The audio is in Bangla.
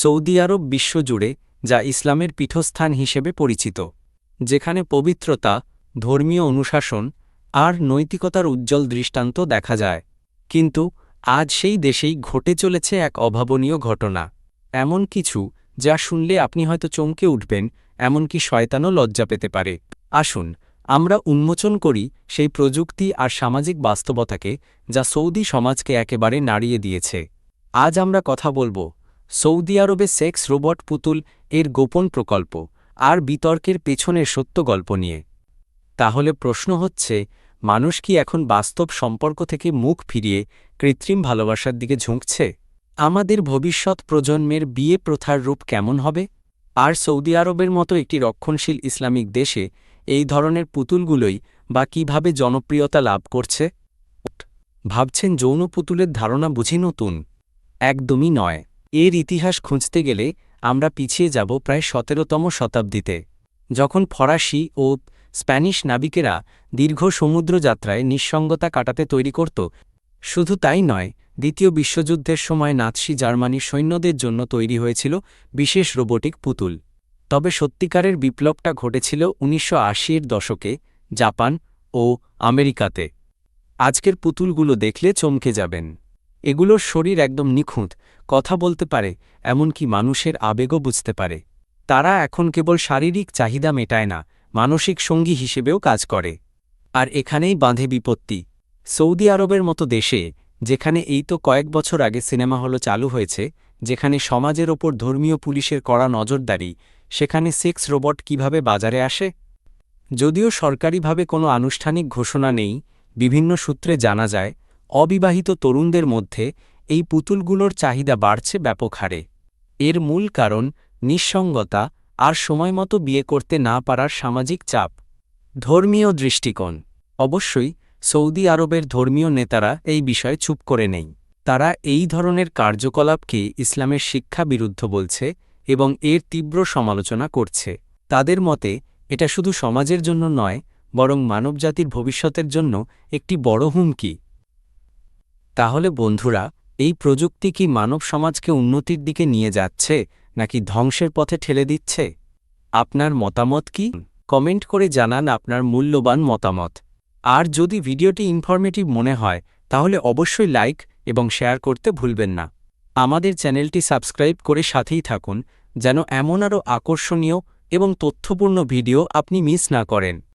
সৌদি আরব বিশ্বজুড়ে যা ইসলামের পীঠস্থান হিসেবে পরিচিত, যেখানে পবিত্রতা, ধর্মীয় অনুশাসন আর নৈতিকতার উজ্জ্বল দৃষ্টান্ত দেখা যায়। কিন্তু আজ সেই দেশেই ঘটে চলেছে এক অভাবনীয় ঘটনা। এমন কিছু যা শুনলে আপনি হয়তো চমকে উঠবেন, এমনকি শয়তানও লজ্জা পেতে পারে। আসুন, আমরা উন্মোচন করি সেই প্রযুক্তি আর সামাজিক বাস্তবতাকে যা সৌদি সমাজকে একেবারে নাড়িয়ে দিয়েছে। আজ আমরা কথা বলব সৌদি আরবে সেক্স রোবট পুতুল এর গোপন প্রকল্প আর বিতর্কের পেছনের সত্য গল্প নিয়ে। তাহলে প্রশ্ন হচ্ছে, মানুষ কি এখন বাস্তব সম্পর্ক থেকে মুখ ফিরিয়ে কৃত্রিম ভালোবাসার দিকে ঝুঁকছে? আমাদের ভবিষ্যৎ প্রজন্মের বিয়ে প্রথার রূপ কেমন হবে? আর সৌদি আরবের মতো একটি রক্ষণশীল ইসলামিক দেশে এই ধরনের পুতুলগুলোই বা কীভাবে জনপ্রিয়তা লাভ করছে? ভাবছেন যৌন পুতুলের ধারণা বুঝি নতুন? একদমই নয়। এর ইতিহাস খুঁজতে গেলে আমরা পিছিয়ে যাব প্রায় সতেরোতম শতাব্দীতে। যখন ফরাসি ও স্প্যানিশ নাবিকেরা দীর্ঘ সমুদ্রযাত্রায় নিঃসঙ্গতা কাটাতে তৈরি করত, শুধু তাই নয়, দ্বিতীয় বিশ্বযুদ্ধের সময় নাৎসি জার্মানির সৈন্যদের জন্য তৈরি হয়েছিল বিশেষ রোবোটিক পুতুল। তবে সত্যিকারের বিপ্লবটা ঘটেছিল উনিশশো আশির দশকে, জাপান ও আমেরিকাতে। আজকের পুতুলগুলো দেখলে চমকে যাবেন। এগুলোর শরীর একদম নিখুঁত, কথা বলতে পারে, এমনকি মানুষের আবেগও বুঝতে পারে। তারা এখন কেবল শারীরিক চাহিদা মেটায় না, মানসিক সঙ্গী হিসেবেও কাজ করে। আর এখানেই বাঁধে বিপত্তি। সৌদি আরবের মতো দেশে, যেখানে এই তো কয়েক বছর আগে সিনেমা হল চালু হয়েছে, যেখানে সমাজের ওপর ধর্মীয় পুলিশের কড়া নজরদারি, সেখানে সেক্স রোবট কীভাবে বাজারে আসে? যদিও সরকারিভাবে কোনো আনুষ্ঠানিক ঘোষণা নেই, বিভিন্ন সূত্রে জানা যায় অবিবাহিত তরুণদের মধ্যে এই পুতুলগুলোর চাহিদা বাড়ছে ব্যাপক হারে। এর মূল কারণ নিঃসঙ্গতা আর সময়মতো বিয়ে করতে না পারার সামাজিক চাপ। ধর্মীয় দৃষ্টিকোণ। অবশ্যই সৌদি আরবের ধর্মীয় নেতারা এই বিষয়ে চুপ করে নেই। তারা এই ধরনের কার্যকলাপকে ইসলামের শিক্ষা বিরুদ্ধ বলছে এবং এর তীব্র সমালোচনা করছে। তাদের মতে, এটা শুধু সমাজের জন্য নয়, বরং মানবজাতির ভবিষ্যতের জন্য একটি বড় হুমকি। তাহলে বন্ধুরা, এই প্রযুক্তি কি মানব সমাজকে উন্নতির দিকে নিয়ে যাচ্ছে, নাকি ধ্বংসের পথে ঠেলে দিচ্ছে? আপনার মতামত কি? কমেন্ট করে জানান আপনার মূল্যবান মতামত। আর যদি ভিডিওটি ইনফরমেটিভ মনে হয়, তাহলে অবশ্যই লাইক এবং শেয়ার করতে ভুলবেন না। আমাদের চ্যানেলটি সাবস্ক্রাইব করে সাথেই থাকুন, যেন এমন আরও আকর্ষণীয় এবং তথ্যপূর্ণ ভিডিও আপনি মিস না করেন।